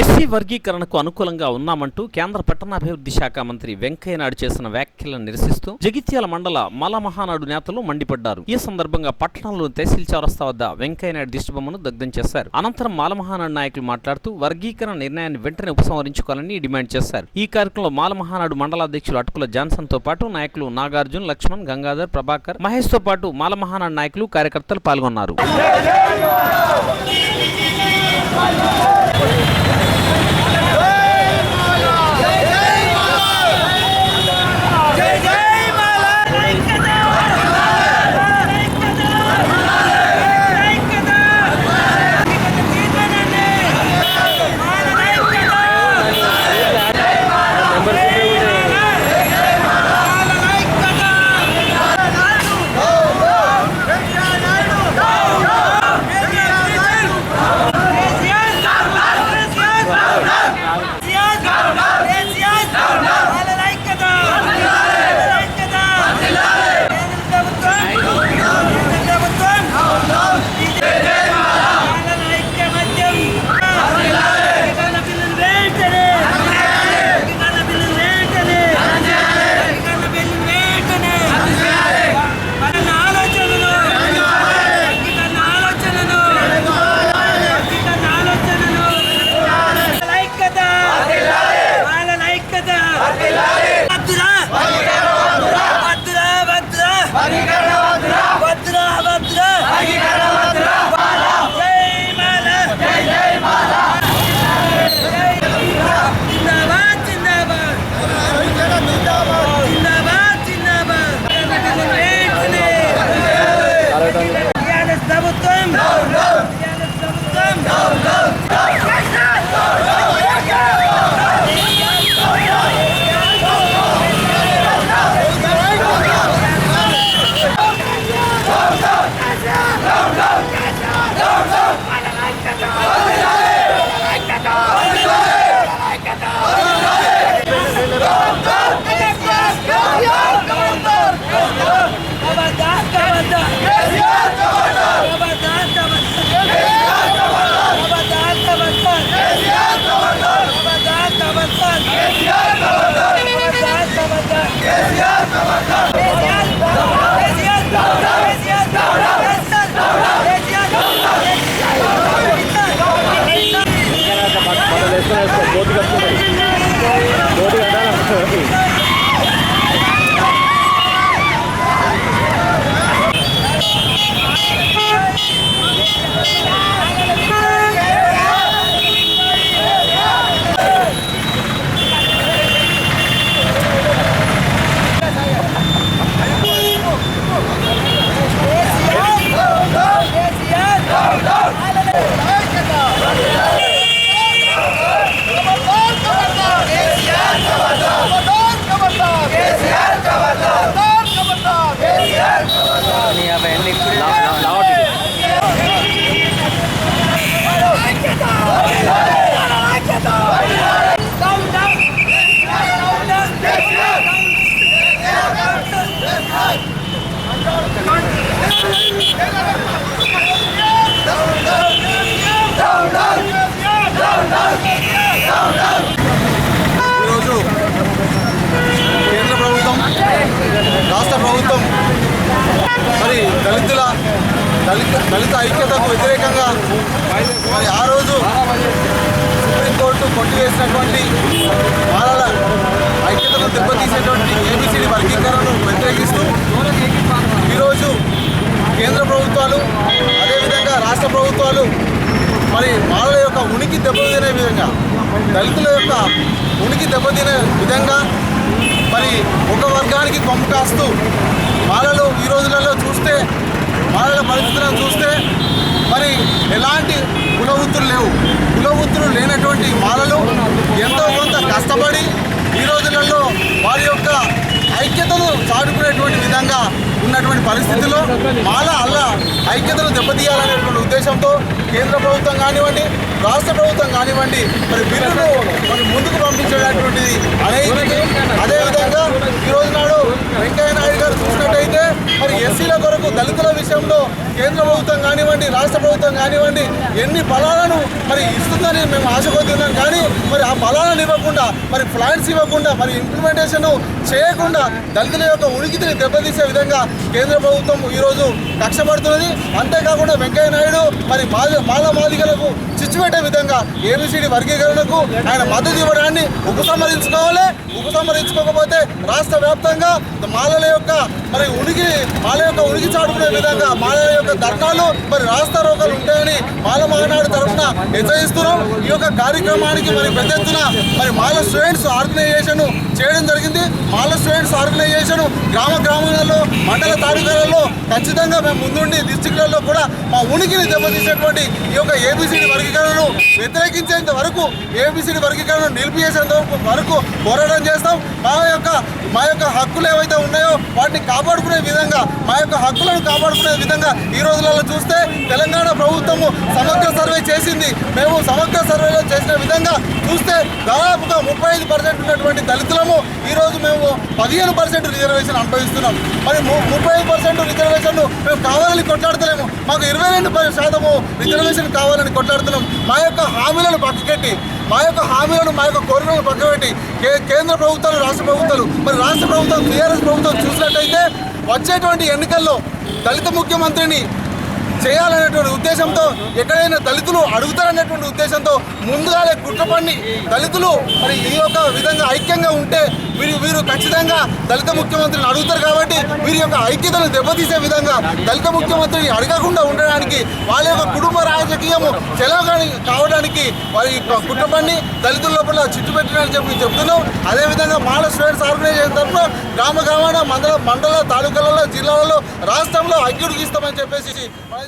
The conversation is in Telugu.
ఎస్సీ వర్గీకరణకు అనుకూలంగా ఉన్నామంటూ కేంద్ర పట్టణాభివృద్ధి శాఖ మంత్రి వెంకయ్యనాయుడు చేసిన వ్యాఖ్యలను నిరసిస్తూ జగిత్యాల మండల మల మహానాడు నేతలు మండిపడ్డారు. ఈ సందర్భంగా పట్టణంలో తహసీల్ చౌరస్తా వద్ద వెంకయ్యనాయుడు దిష్టిబొమ్మను దగ్ధం చేశారు. అనంతరం మాల మహానాడు నాయకులు మాట్లాడుతూ వర్గీకరణ నిర్ణయాన్ని వెంటనే ఉపసంహరించుకోవాలని డిమాండ్ చేశారు. ఈ కార్యక్రమంలో మాల మహానాడు మండల అధ్యక్షులు అటుకుల జాన్సన్తో పాటు నాయకులు నాగార్జున్ లక్ష్మణ్ గంగాధర్ ప్రభాకర్ మహేష్తో పాటు మాల మహానాడు నాయకులు కార్యకర్తలు పాల్గొన్నారు. Thank you. దళిత దళిత ఐక్యతకు వ్యతిరేకంగా మరి ఆ రోజు సుప్రీంకోర్టు కొట్టివేసినటువంటి వాళ్ళ ఐక్యతను దెబ్బతీసేటువంటి ఏబిసిడి వర్గీకరణను వ్యతిరేకిస్తూ ఈరోజు కేంద్ర ప్రభుత్వాలు అదేవిధంగా రాష్ట్ర ప్రభుత్వాలు మరి వాళ్ళ యొక్క ఉనికి దెబ్బతినే విధంగా దళితుల యొక్క ఉనికి దెబ్బతినే విధంగా మరి ఒక వర్గానికి కొమ్ము కాస్తూ వాళ్ళలో ఈ రోజులలో చూస్తే వాళ్ళ పరిస్థితులను చూస్తే మరి ఎలాంటి కులవృత్తులు లేవు. కులవృత్తులు లేనటువంటి మాలలు ఎంతో కొంత కష్టపడి ఈ రోజులలో వారి యొక్క ఐక్యతను చాటుకునేటువంటి విధంగా ఉన్నటువంటి పరిస్థితుల్లో మాల అల్ల ఐక్యతను దెబ్బతీయాలనేటువంటి ఉద్దేశంతో కేంద్ర ప్రభుత్వం కానివ్వండి రాష్ట్ర ప్రభుత్వం కానివ్వండి మరి బిల్లును మరి ముందుకు పంపించేటటువంటిది అనేది. అదేవిధంగా ఈ రోజు నాడు వెంకయ్య నాయుడు గారు చూసినట్టయితే మరి ఎస్సీల కొరకు దళితుల విషయంలో కేంద్ర ప్రభుత్వం కానివ్వండి రాష్ట్ర ప్రభుత్వం కానివ్వండి ఎన్ని బలాలను మరి ఇస్తుందని మేము ఆశ కానీ మరి ఆ బలాలను ఇవ్వకుండా మరి ప్లాన్స్ ఇవ్వకుండా మరి ఇంప్లిమెంటేషన్ చేయకుండా దళితుల యొక్క ఉనికిని దెబ్బతీసే విధంగా కేంద్ర ప్రభుత్వం ఈరోజు కక్షపడుతున్నది. అంతేకాకుండా వెంకయ్య నాయుడు మరి మాల మాల మాదిగలకు చిచ్చు పెట్టే విధంగా ఏబిసిడి వర్గీకరణకు ఆయన మద్దతు ఇవ్వడాన్ని ఉపసంహరించుకోవాలి. ఉపసంహరించుకోకపోతే రాష్ట్ర వ్యాప్తంగా మాలల యొక్క మరి ఉనికి మాల యొక్క ఉనికి చాటుకునే విధంగా మాలల యొక్క ధర్నాలు మరి రాష్ట్ర రోగాలు ఉంటాయని మాల మహానాడు తరఫున హెచ్చరిస్తున్నాం. ఈ యొక్క కార్యక్రమానికి మరి పెద్ద ఎత్తున మరి మాల స్టూడెంట్స్ ఆర్గనైజేషన్ చేయడం జరిగింది. మాల స్టూడెంట్స్ ఆర్గనైజేషన్ గ్రామ గ్రామాలలో మండల తాలూకాలలో ఖచ్చితంగా మేము ముందుండి డిస్టిక్లలో కూడా మా ఉనికిని దెబ్బతీసేటువంటి ఈ యొక్క ఏబిసిడి వర్గీకరణను వ్యతిరేకించేంత వరకు ఏబిసిడి వర్గీకరణను నిలిపివేసేంత వరకు పోరాటం చేస్తాం. మా యొక్క మా యొక్క హక్కులు ఏవైతే ఉన్నాయో వాటిని కాపాడుకునే విధంగా మా యొక్క హక్కులను కాపాడుకునే విధంగా ఈ రోజులలో చూస్తే తెలంగాణ ప్రభుత్వము సమగ్ర సర్వే చేసింది. మేము సమగ్ర సర్వేలో చేసిన విధంగా చూస్తే దాదాపుగా ముప్పై ఐదు పర్సెంట్ ఉన్నటువంటి దళితులము ఈరోజు మేము పదిహేను పర్సెంట్ రిజర్వేషన్ అనుభవిస్తున్నాం. మరి ము- ముప్పై ఐదు పర్సెంట్ రిజర్వేషన్ మేము కావాలని కొట్లాడతలేము. మాకు ఇరవై రెండు శాతము రిజర్వేషన్ కావాలని కొట్లాడుతున్నాం. మా యొక్క హామీలను పక్కకెట్టి మా యొక్క హామీలను మా యొక్క కోరికలను పక్కపెట్టి కే- కేంద్ర ప్రభుత్వాలు రాష్ట్ర ప్రభుత్వాలు మరి రాష్ట్ర ప్రభుత్వం టీఆర్ఎస్ ప్రభుత్వం చూసినట్టయితే వచ్చేటువంటి ఎన్నికల్లో దళిత ముఖ్యమంత్రిని చేయాలనేటువంటి ఉద్దేశంతో ఎక్కడైనా దళితులు అడుగుతారనేటువంటి ఉద్దేశంతో ముందుగానే కుట్రపన్ని దళితులు మరి ఈ యొక్క విధంగా ఐక్యంగా ఉంటే వీరు వీరు ఖచ్చితంగా దళిత ముఖ్యమంత్రిని అడుగుతారు కాబట్టి వీరి యొక్క ఐక్యతను దెబ్బతీసే విధంగా దళిత ముఖ్యమంత్రిని అడగకుండా ఉండడానికి వాళ్ళ యొక్క కుటుంబ రాజకీయము చెలవగాని కావడానికి వారి యొక్క కుటుంబాన్ని దళితుల లోపల చిట్టు పెట్టినని చెప్పి చెప్తున్నాం. అదేవిధంగా మాల స్టూడెంట్స్ ఆర్గనైజేషన్ తరఫున గ్రామ గ్రామాన మండల మండల తాలూకాలలో జిల్లాలలో రాష్ట్రంలో ఐక్యుడికి ఇస్తామని చెప్పేసి మనం